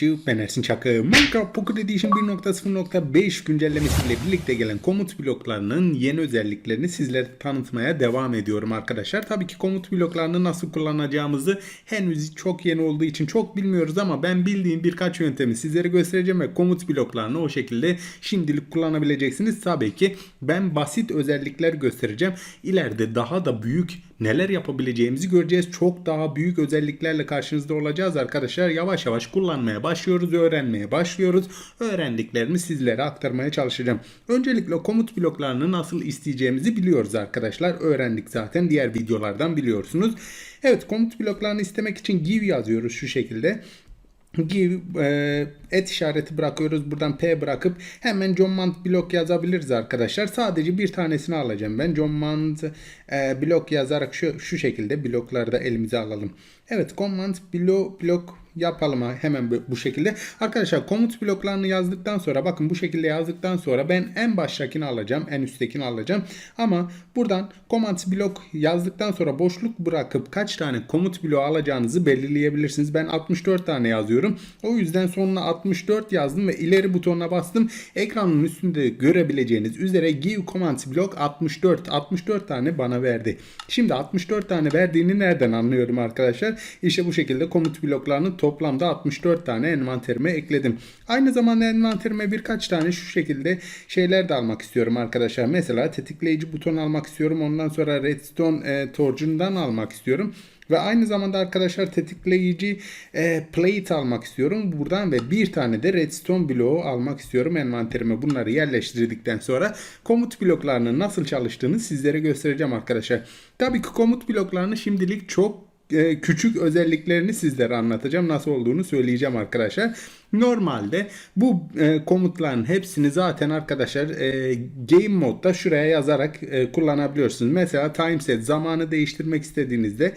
Geçiyor ben Ersin Çakı. Minecraft Pocket Edition 1.0.5 güncellemesiyle birlikte gelen komut bloklarının yeni özelliklerini sizlere tanıtmaya devam ediyorum arkadaşlar. Tabii ki komut bloklarını nasıl kullanacağımızı henüz çok yeni olduğu için çok bilmiyoruz ama ben bildiğim birkaç yöntemi sizlere göstereceğim ve komut bloklarını o şekilde şimdilik kullanabileceksiniz. Tabii ki ben basit özellikler göstereceğim. İleride daha da büyük neler yapabileceğimizi göreceğiz. Çok daha büyük özelliklerle karşınızda olacağız arkadaşlar. Yavaş yavaş kullanmaya başlıyoruz, öğrenmeye başlıyoruz. Öğrendiklerimi sizlere aktarmaya çalışacağım. Öncelikle komut bloklarını nasıl isteyeceğimizi biliyoruz arkadaşlar. Öğrendik zaten diğer videolardan biliyorsunuz. Evet komut bloklarını istemek için give yazıyoruz şu şekilde give e, et işareti bırakıyoruz. Buradan P bırakıp hemen command blok yazabiliriz arkadaşlar. Sadece bir tanesini alacağım ben. Command e, blok yazarak şu, şu şekilde blokları da elimize alalım. Evet command blok blok yapalım hemen bu şekilde. Arkadaşlar komut bloklarını yazdıktan sonra bakın bu şekilde yazdıktan sonra ben en baştakini alacağım. En üsttekini alacağım. Ama buradan command blok yazdıktan sonra boşluk bırakıp kaç tane komut bloğu alacağınızı belirleyebilirsiniz. Ben 64 tane yazıyorum. O yüzden sonuna 64 yazdım ve ileri butonuna bastım. Ekranın üstünde görebileceğiniz üzere give command blok 64. 64 tane bana verdi. Şimdi 64 tane verdiğini nereden anlıyorum arkadaşlar? İşte bu şekilde komut bloklarını toplamda 64 tane envanterime ekledim. Aynı zamanda envanterime birkaç tane şu şekilde şeyler de almak istiyorum arkadaşlar. Mesela tetikleyici buton almak istiyorum. Ondan sonra redstone e, torcundan almak istiyorum. Ve aynı zamanda arkadaşlar tetikleyici e, plate almak istiyorum buradan ve bir tane de redstone bloğu almak istiyorum envanterime. Bunları yerleştirdikten sonra komut bloklarının nasıl çalıştığını sizlere göstereceğim arkadaşlar. Tabii ki komut bloklarını şimdilik çok küçük özelliklerini sizlere anlatacağım. Nasıl olduğunu söyleyeceğim arkadaşlar. Normalde bu e, komutların hepsini zaten arkadaşlar e, game modda şuraya yazarak e, kullanabiliyorsunuz. Mesela time set zamanı değiştirmek istediğinizde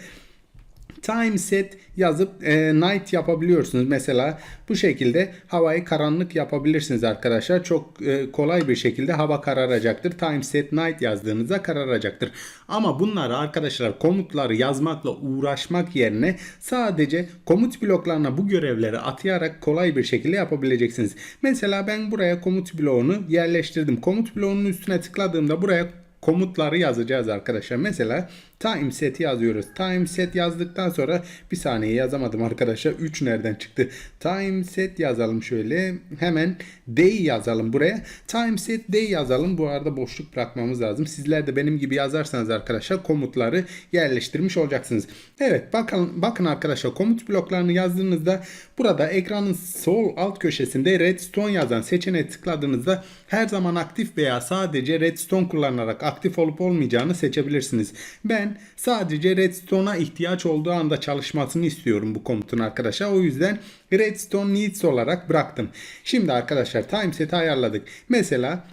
time set yazıp e, night yapabiliyorsunuz. Mesela bu şekilde havayı karanlık yapabilirsiniz arkadaşlar. Çok e, kolay bir şekilde hava kararacaktır. Time set night yazdığınızda kararacaktır. Ama bunları arkadaşlar komutları yazmakla uğraşmak yerine sadece komut bloklarına bu görevleri atayarak kolay bir şekilde yapabileceksiniz. Mesela ben buraya komut bloğunu yerleştirdim. Komut bloğunun üstüne tıkladığımda buraya komutları yazacağız arkadaşlar. Mesela time set yazıyoruz. Time set yazdıktan sonra bir saniye yazamadım arkadaşlar. 3 nereden çıktı? Time set yazalım şöyle. Hemen day yazalım buraya. Time set day yazalım. Bu arada boşluk bırakmamız lazım. Sizler de benim gibi yazarsanız arkadaşlar komutları yerleştirmiş olacaksınız. Evet bakın bakın arkadaşlar komut bloklarını yazdığınızda burada ekranın sol alt köşesinde redstone yazan seçeneğe tıkladığınızda her zaman aktif veya sadece redstone kullanarak aktif olup olmayacağını seçebilirsiniz. Ben sadece redstone'a ihtiyaç olduğu anda çalışmasını istiyorum bu komutun arkadaşlar. O yüzden redstone needs olarak bıraktım. Şimdi arkadaşlar time set'i ayarladık. Mesela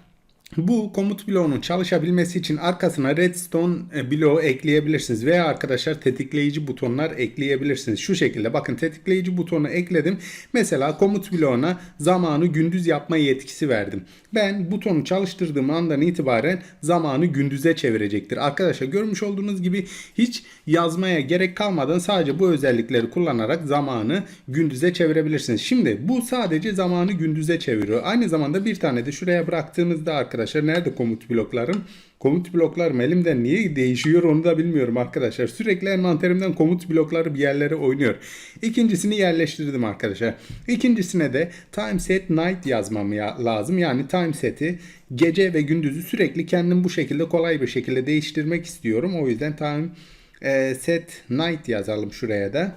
bu komut bloğunun çalışabilmesi için arkasına redstone e, bloğu ekleyebilirsiniz veya arkadaşlar tetikleyici butonlar ekleyebilirsiniz. Şu şekilde bakın tetikleyici butonu ekledim. Mesela komut bloğuna zamanı gündüz yapma yetkisi verdim. Ben butonu çalıştırdığım andan itibaren zamanı gündüze çevirecektir. Arkadaşlar görmüş olduğunuz gibi hiç yazmaya gerek kalmadan sadece bu özellikleri kullanarak zamanı gündüze çevirebilirsiniz. Şimdi bu sadece zamanı gündüze çeviriyor. Aynı zamanda bir tane de şuraya bıraktığınızda arkadaşlar nerede komut bloklarım? Komut bloklarım elimden niye değişiyor onu da bilmiyorum arkadaşlar. Sürekli envanterimden komut blokları bir yerlere oynuyor. İkincisini yerleştirdim arkadaşlar. İkincisine de time set night yazmam ya lazım. Yani time seti gece ve gündüzü sürekli kendim bu şekilde kolay bir şekilde değiştirmek istiyorum. O yüzden time e, set night yazalım şuraya da.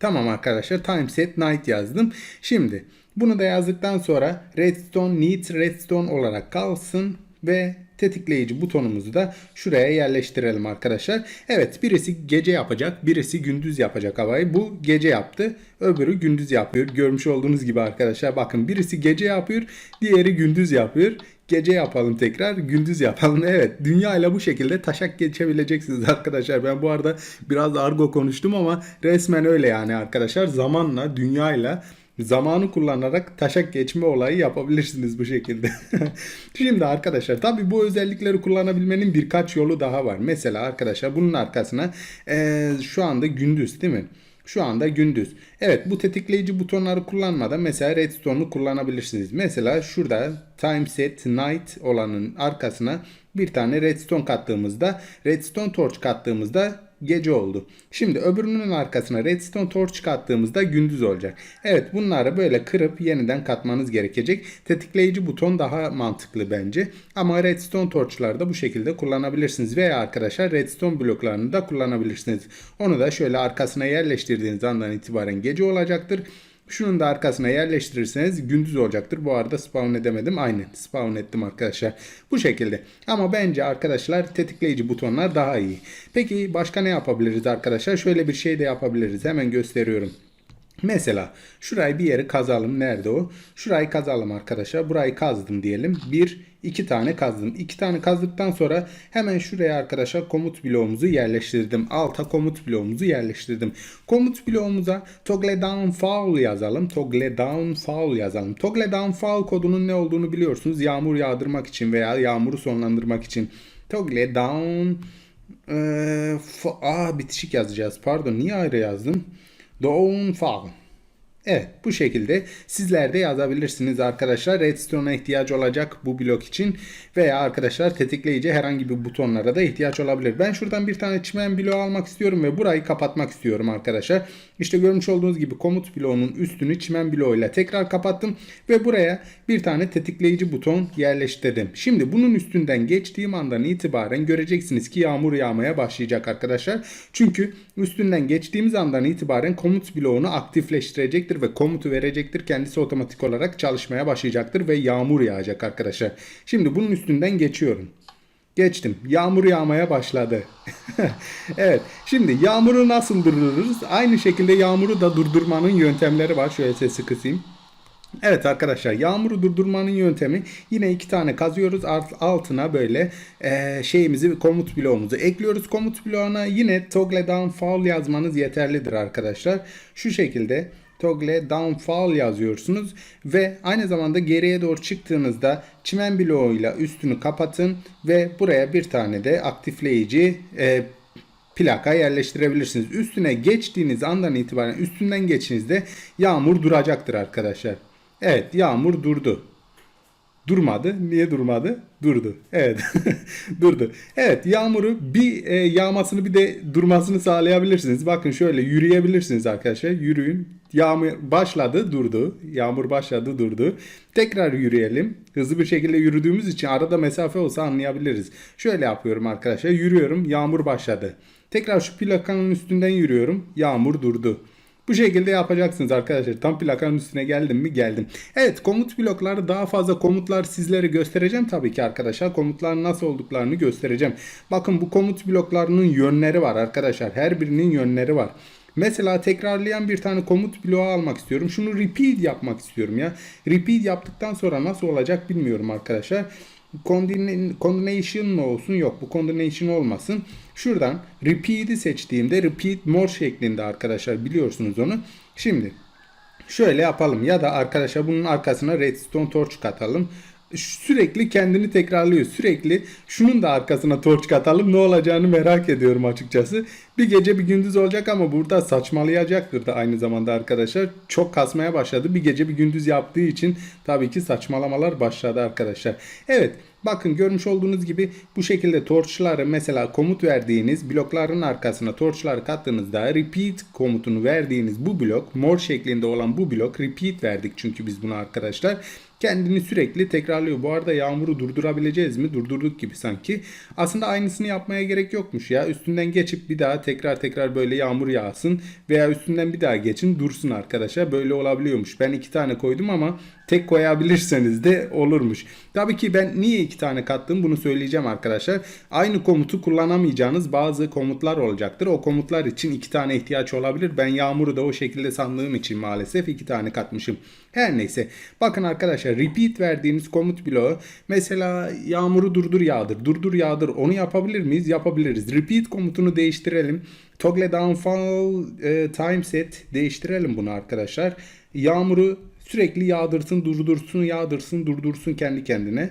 Tamam arkadaşlar time set night yazdım. Şimdi bunu da yazdıktan sonra redstone needs redstone olarak kalsın ve tetikleyici butonumuzu da şuraya yerleştirelim arkadaşlar. Evet birisi gece yapacak birisi gündüz yapacak havayı. Bu gece yaptı öbürü gündüz yapıyor. Görmüş olduğunuz gibi arkadaşlar bakın birisi gece yapıyor diğeri gündüz yapıyor. Gece yapalım tekrar gündüz yapalım. Evet dünya ile bu şekilde taşak geçebileceksiniz arkadaşlar. Ben bu arada biraz argo konuştum ama resmen öyle yani arkadaşlar. Zamanla dünyayla zamanı kullanarak taşak geçme olayı yapabilirsiniz bu şekilde. Şimdi arkadaşlar tabi bu özellikleri kullanabilmenin birkaç yolu daha var. Mesela arkadaşlar bunun arkasına e, şu anda gündüz değil mi? Şu anda gündüz. Evet bu tetikleyici butonları kullanmadan mesela redstone'u kullanabilirsiniz. Mesela şurada time set night olanın arkasına bir tane redstone kattığımızda redstone torch kattığımızda gece oldu. Şimdi öbürünün arkasına redstone torch kattığımızda gündüz olacak. Evet bunları böyle kırıp yeniden katmanız gerekecek. Tetikleyici buton daha mantıklı bence. Ama redstone torchları da bu şekilde kullanabilirsiniz. Veya arkadaşlar redstone bloklarını da kullanabilirsiniz. Onu da şöyle arkasına yerleştirdiğiniz andan itibaren gece olacaktır. Şunun da arkasına yerleştirirseniz gündüz olacaktır. Bu arada spawn edemedim. Aynen spawn ettim arkadaşlar. Bu şekilde. Ama bence arkadaşlar tetikleyici butonlar daha iyi. Peki başka ne yapabiliriz arkadaşlar? Şöyle bir şey de yapabiliriz. Hemen gösteriyorum. Mesela şurayı bir yeri kazalım. Nerede o? Şurayı kazalım arkadaşlar. Burayı kazdım diyelim. Bir, iki tane kazdım. İki tane kazdıktan sonra hemen şuraya arkadaşlar komut bloğumuzu yerleştirdim. Alta komut bloğumuzu yerleştirdim. Komut bloğumuza toggle down foul yazalım. Toggle down foul yazalım. Toggle down foul kodunun ne olduğunu biliyorsunuz. Yağmur yağdırmak için veya yağmuru sonlandırmak için. Toggle down ee, Aa bitişik yazacağız. Pardon niye ayrı yazdım? Downfall. Evet bu şekilde sizler de yazabilirsiniz arkadaşlar. Redstone'a ihtiyacı olacak bu blok için veya arkadaşlar tetikleyici herhangi bir butonlara da ihtiyaç olabilir. Ben şuradan bir tane çimen bloğu almak istiyorum ve burayı kapatmak istiyorum arkadaşlar. İşte görmüş olduğunuz gibi komut bloğunun üstünü çimen bloğuyla tekrar kapattım ve buraya bir tane tetikleyici buton yerleştirdim. Şimdi bunun üstünden geçtiğim andan itibaren göreceksiniz ki yağmur yağmaya başlayacak arkadaşlar. Çünkü üstünden geçtiğimiz andan itibaren komut bloğunu aktifleştirecektir ve komutu verecektir. Kendisi otomatik olarak çalışmaya başlayacaktır ve yağmur yağacak arkadaşlar. Şimdi bunun üstünden geçiyorum. Geçtim. Yağmur yağmaya başladı. evet. Şimdi yağmuru nasıl durdururuz? Aynı şekilde yağmuru da durdurmanın yöntemleri var. Şöyle sesi kısayım. Evet arkadaşlar yağmuru durdurmanın yöntemi yine iki tane kazıyoruz Alt- altına böyle e, şeyimizi komut bloğumuzu ekliyoruz komut bloğuna yine toggle down foul yazmanız yeterlidir arkadaşlar şu şekilde toggle down foul yazıyorsunuz ve aynı zamanda geriye doğru çıktığınızda çimen bloğuyla üstünü kapatın ve buraya bir tane de aktifleyici e, plaka yerleştirebilirsiniz. Üstüne geçtiğiniz andan itibaren üstünden geçtiğinizde yağmur duracaktır arkadaşlar. Evet yağmur durdu. Durmadı. Niye durmadı? Durdu. Evet. Durdu. Evet yağmuru bir e, yağmasını bir de durmasını sağlayabilirsiniz. Bakın şöyle yürüyebilirsiniz arkadaşlar. Yürüyün. Yağmur başladı durdu. Yağmur başladı durdu. Tekrar yürüyelim. Hızlı bir şekilde yürüdüğümüz için arada mesafe olsa anlayabiliriz. Şöyle yapıyorum arkadaşlar. Yürüyorum. Yağmur başladı. Tekrar şu plakanın üstünden yürüyorum. Yağmur durdu. Bu şekilde yapacaksınız arkadaşlar. Tam plakanın üstüne geldim mi? Geldim. Evet komut blokları daha fazla komutlar sizlere göstereceğim tabii ki arkadaşlar. Komutların nasıl olduklarını göstereceğim. Bakın bu komut bloklarının yönleri var arkadaşlar. Her birinin yönleri var. Mesela tekrarlayan bir tane komut bloğu almak istiyorum. Şunu repeat yapmak istiyorum ya. Repeat yaptıktan sonra nasıl olacak bilmiyorum arkadaşlar. Combination mı olsun? Yok bu combination olmasın. Şuradan repeat'i seçtiğimde repeat more şeklinde arkadaşlar biliyorsunuz onu. Şimdi şöyle yapalım ya da arkadaşlar bunun arkasına redstone torch katalım. Sürekli kendini tekrarlıyor. Sürekli şunun da arkasına torch katalım. Ne olacağını merak ediyorum açıkçası. Bir gece bir gündüz olacak ama burada saçmalayacaktır da aynı zamanda arkadaşlar. Çok kasmaya başladı. Bir gece bir gündüz yaptığı için tabii ki saçmalamalar başladı arkadaşlar. Evet Bakın görmüş olduğunuz gibi bu şekilde torçları mesela komut verdiğiniz blokların arkasına torçları kattığınızda repeat komutunu verdiğiniz bu blok mor şeklinde olan bu blok repeat verdik çünkü biz bunu arkadaşlar kendini sürekli tekrarlıyor. Bu arada yağmuru durdurabileceğiz mi? Durdurduk gibi sanki. Aslında aynısını yapmaya gerek yokmuş ya. Üstünden geçip bir daha tekrar tekrar böyle yağmur yağsın veya üstünden bir daha geçin dursun arkadaşlar. Böyle olabiliyormuş. Ben iki tane koydum ama tek koyabilirseniz de olurmuş. Tabii ki ben niye iki tane kattım bunu söyleyeceğim arkadaşlar. Aynı komutu kullanamayacağınız bazı komutlar olacaktır. O komutlar için iki tane ihtiyaç olabilir. Ben yağmuru da o şekilde sandığım için maalesef iki tane katmışım. Her neyse. Bakın arkadaşlar repeat verdiğiniz komut bloğu mesela yağmuru durdur yağdır. Durdur yağdır. Onu yapabilir miyiz? Yapabiliriz. Repeat komutunu değiştirelim. Toggle downfall e, time set değiştirelim bunu arkadaşlar. Yağmuru sürekli yağdırsın, durdursun, yağdırsın, durdursun kendi kendine.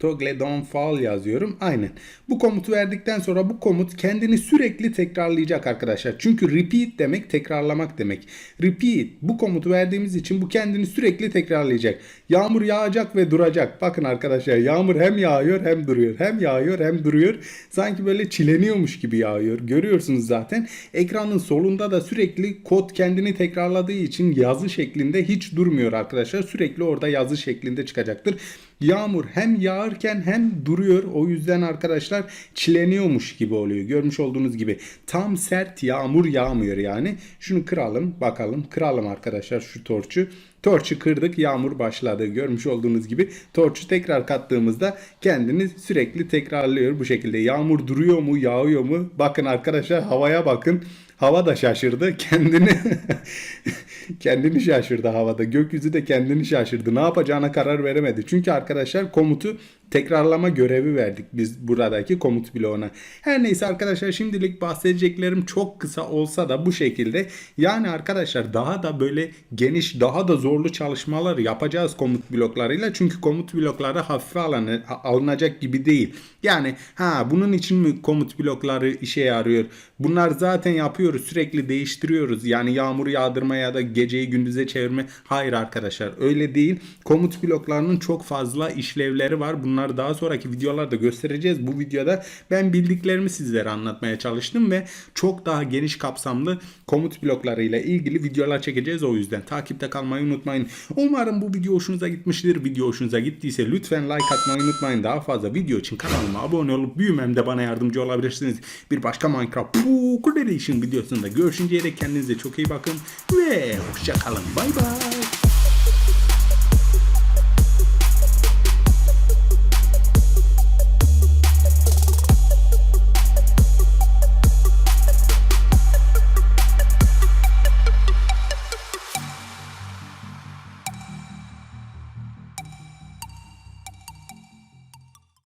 Toggle don't fall yazıyorum. Aynen. Bu komutu verdikten sonra bu komut kendini sürekli tekrarlayacak arkadaşlar. Çünkü repeat demek tekrarlamak demek. Repeat bu komutu verdiğimiz için bu kendini sürekli tekrarlayacak. Yağmur yağacak ve duracak. Bakın arkadaşlar yağmur hem yağıyor hem duruyor. Hem yağıyor hem duruyor. Sanki böyle çileniyormuş gibi yağıyor. Görüyorsunuz zaten. Ekranın solunda da sürekli kod kendini tekrarladığı için yazı şeklinde hiç durmuyor arkadaşlar. Sürekli orada yazı şeklinde çıkacaktır. Yağmur hem yağarken hem duruyor. O yüzden arkadaşlar çileniyormuş gibi oluyor. Görmüş olduğunuz gibi tam sert yağmur yağmıyor yani. Şunu kıralım bakalım. Kıralım arkadaşlar şu torçu. Torçu kırdık yağmur başladı. Görmüş olduğunuz gibi torçu tekrar kattığımızda kendini sürekli tekrarlıyor bu şekilde. Yağmur duruyor mu yağıyor mu? Bakın arkadaşlar havaya bakın. Hava da şaşırdı. Kendini kendini şaşırdı havada. Gökyüzü de kendini şaşırdı. Ne yapacağına karar veremedi. Çünkü arkadaşlar komutu tekrarlama görevi verdik biz buradaki komut bloğuna. Her neyse arkadaşlar şimdilik bahsedeceklerim çok kısa olsa da bu şekilde. Yani arkadaşlar daha da böyle geniş daha da zorlu çalışmalar yapacağız komut bloklarıyla. Çünkü komut blokları hafife alın- alınacak gibi değil. Yani ha bunun için mi komut blokları işe yarıyor? Bunlar zaten yapıyoruz sürekli değiştiriyoruz. Yani yağmuru yağdırma ya da geceyi gündüze çevirme. Hayır arkadaşlar öyle değil. Komut bloklarının çok fazla işlevleri var. Bunları daha sonraki videolarda göstereceğiz. Bu videoda ben bildiklerimi sizlere anlatmaya çalıştım ve çok daha geniş kapsamlı komut bloklarıyla ilgili videolar çekeceğiz. O yüzden takipte kalmayı unutmayın. Umarım bu video hoşunuza gitmiştir. Video hoşunuza gittiyse lütfen like atmayı unutmayın. Daha fazla video için kanalıma abone olup büyümemde bana yardımcı olabilirsiniz. Bir başka Minecraft Poker Edition videosunda görüşünceye dek kendinize çok iyi bakın ve hoşçakalın. Bay bay.